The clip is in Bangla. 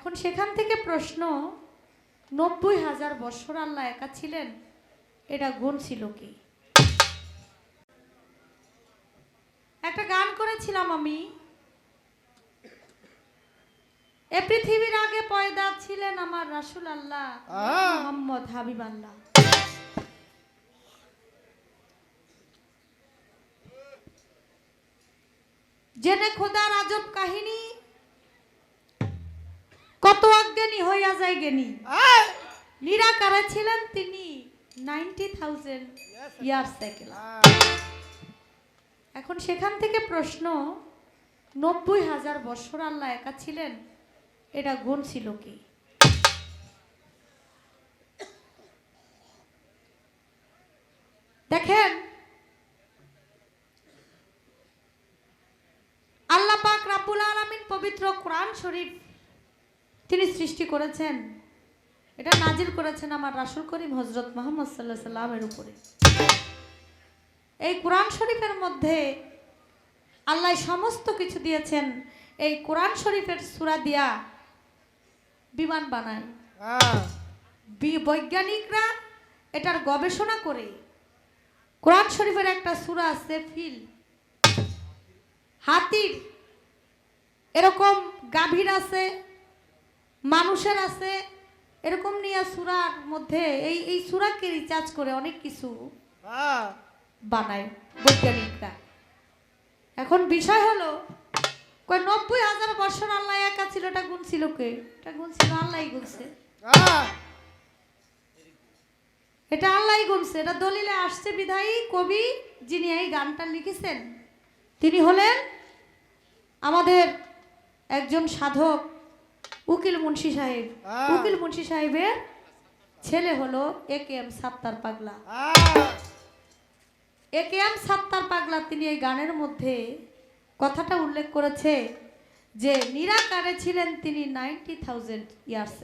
এখন সেখান থেকে প্রশ্ন নব্বই হাজার বৎসর আল্লাহ একা ছিলেন এটা গুণ ছিল কি? একটা গান করেছিলাম আমি। এ পৃথিবীর আগে পয়দা ছিলেন আমার রাসুল আল্লাহ মোহাম্মদ হাবিব আল্লাহ। জেনে খোদার আজব কাহিনী কত অজ্ঞানী হইয়া যায় জ্ঞানী! নিরাকারে ছিলেন তিনি নাইনটি থাউজেন্ড ইয়ার্স এখন সেখান থেকে প্রশ্ন নব্বই হাজার বছর আল্লাহ একা ছিলেন এটা গুণ ছিল কি? দেখেন আল্লাহ পাক রাব্বুল আলামিন পবিত্র কোরআন শরীফ তিনি সৃষ্টি করেছেন। এটা নাজির করেছেন আমার রাসূল করিম হজরত মোহাম্মদ সাল্লাহ সাল্লামের উপরে। এই কোরআন শরীফের মধ্যে আল্লাহ সমস্ত কিছু দিয়েছেন। এই কোরআন শরীফের সূরা দিয়া বিমান বানায়। বি- বৈজ্ঞানিকরা এটার গবেষণা করে। কোরআন শরীফের একটা সূরা আছে ফিল। হাতির। এরকম গাভীর আছে। মানুষের আছে এরকম নিয়ে সুরার মধ্যে এই এই সূরাকে রিচার্জ করে অনেক কিছু বানায় বৈজ্ঞানিকরা। এখন বিষয় হলো কয় নব্বই হাজার বছর আল্লাহ একা ছিল এটা গুণ ছিল কে? এটা গুণ ছিল আল্লাহ গুনছে এটা আল্লাহ গুনছে এটা দলিলে আসছে বিধায়ী কবি যিনি এই গানটা লিখেছেন। তিনি হলেন আমাদের একজন সাধক উকিল মুন্সি সাহেব। উকিল মুন্সি সাহেবের ছেলে হলো এ কে এম সাত্তার পাগলা! এ কে এম সাত্তার পাগলা তিনি এই গানের মধ্যে কথাটা উল্লেখ করেছে যে নিরাকারে ছিলেন তিনি নাইনটি থাউজেন্ড ইয়ার্স।